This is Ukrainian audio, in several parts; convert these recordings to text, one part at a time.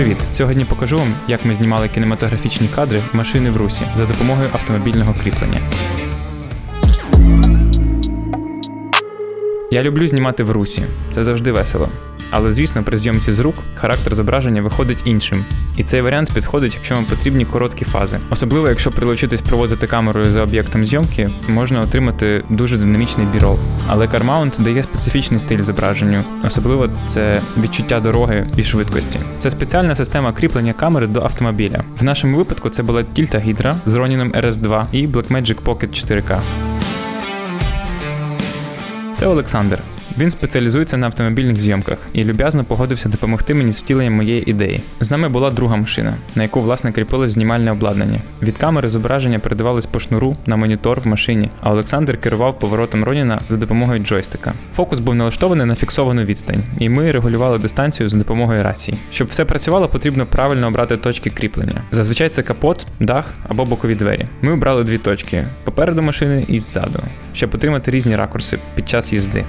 привіт! Сьогодні покажу вам, як ми знімали кінематографічні кадри машини в русі за допомогою автомобільного кріплення. Я люблю знімати в русі, це завжди весело. Але звісно, при зйомці з рук характер зображення виходить іншим. І цей варіант підходить, якщо вам потрібні короткі фази. Особливо, якщо прилучитись проводити камерою за об'єктом зйомки, можна отримати дуже динамічний бірол. Але CarMount дає специфічний стиль зображенню, особливо це відчуття дороги і швидкості. Це спеціальна система кріплення камери до автомобіля. В нашому випадку це була Tilta Hydra з Ronin RS2 і Blackmagic Pocket 4K. Це Олександр. Він спеціалізується на автомобільних зйомках і люб'язно погодився допомогти мені з втіленням моєї ідеї. З нами була друга машина, на яку власне кріпилось знімальне обладнання. Від камери зображення передавались по шнуру на монітор в машині, а Олександр керував поворотом Роніна за допомогою джойстика. Фокус був налаштований на фіксовану відстань, і ми регулювали дистанцію за допомогою рації. Щоб все працювало, потрібно правильно обрати точки кріплення. Зазвичай це капот, дах або бокові двері. Ми обрали дві точки попереду машини і ззаду, щоб отримати різні ракурси під час їзди.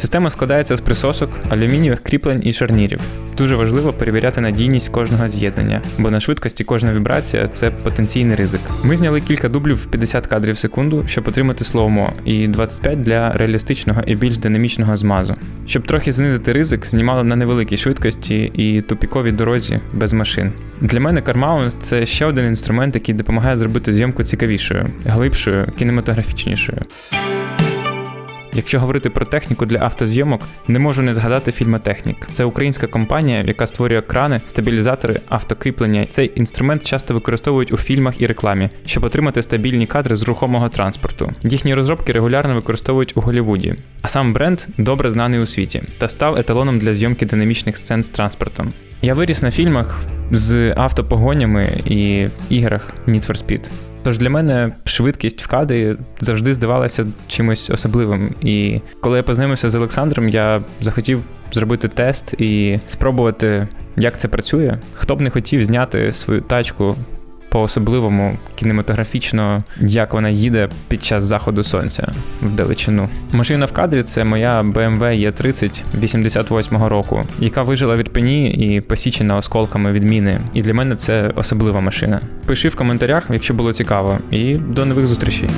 Система складається з присосок, алюмінієвих кріплень і шарнірів. Дуже важливо перевіряти надійність кожного з'єднання, бо на швидкості кожна вібрація це потенційний ризик. Ми зняли кілька дублів в 50 кадрів в секунду, щоб отримати слоумо, і 25 для реалістичного і більш динамічного змазу. Щоб трохи знизити ризик, знімали на невеликій швидкості і тупіковій дорозі без машин. Для мене CarMount – це ще один інструмент, який допомагає зробити зйомку цікавішою, глибшою, кінематографічнішою. Якщо говорити про техніку для автозйомок, не можу не згадати фільмотехнік. Це українська компанія, яка створює крани, стабілізатори, автокріплення. Цей інструмент часто використовують у фільмах і рекламі, щоб отримати стабільні кадри з рухомого транспорту. Їхні розробки регулярно використовують у Голлівуді. А сам бренд добре знаний у світі та став еталоном для зйомки динамічних сцен з транспортом. Я виріс на фільмах з автопогонями і іграх Need for Speed. Тож для мене швидкість в кадрі завжди здавалася чимось особливим. І коли я познайомився з Олександром, я захотів зробити тест і спробувати, як це працює. Хто б не хотів зняти свою тачку по-особливому кінематографічно, як вона їде під час заходу сонця в далечину. Машина в кадрі це моя BMW E30 88-го року, яка вижила від пені і посічена осколками від міни. І для мене це особлива машина. Пиши в коментарях, якщо було цікаво, і до нових зустрічей.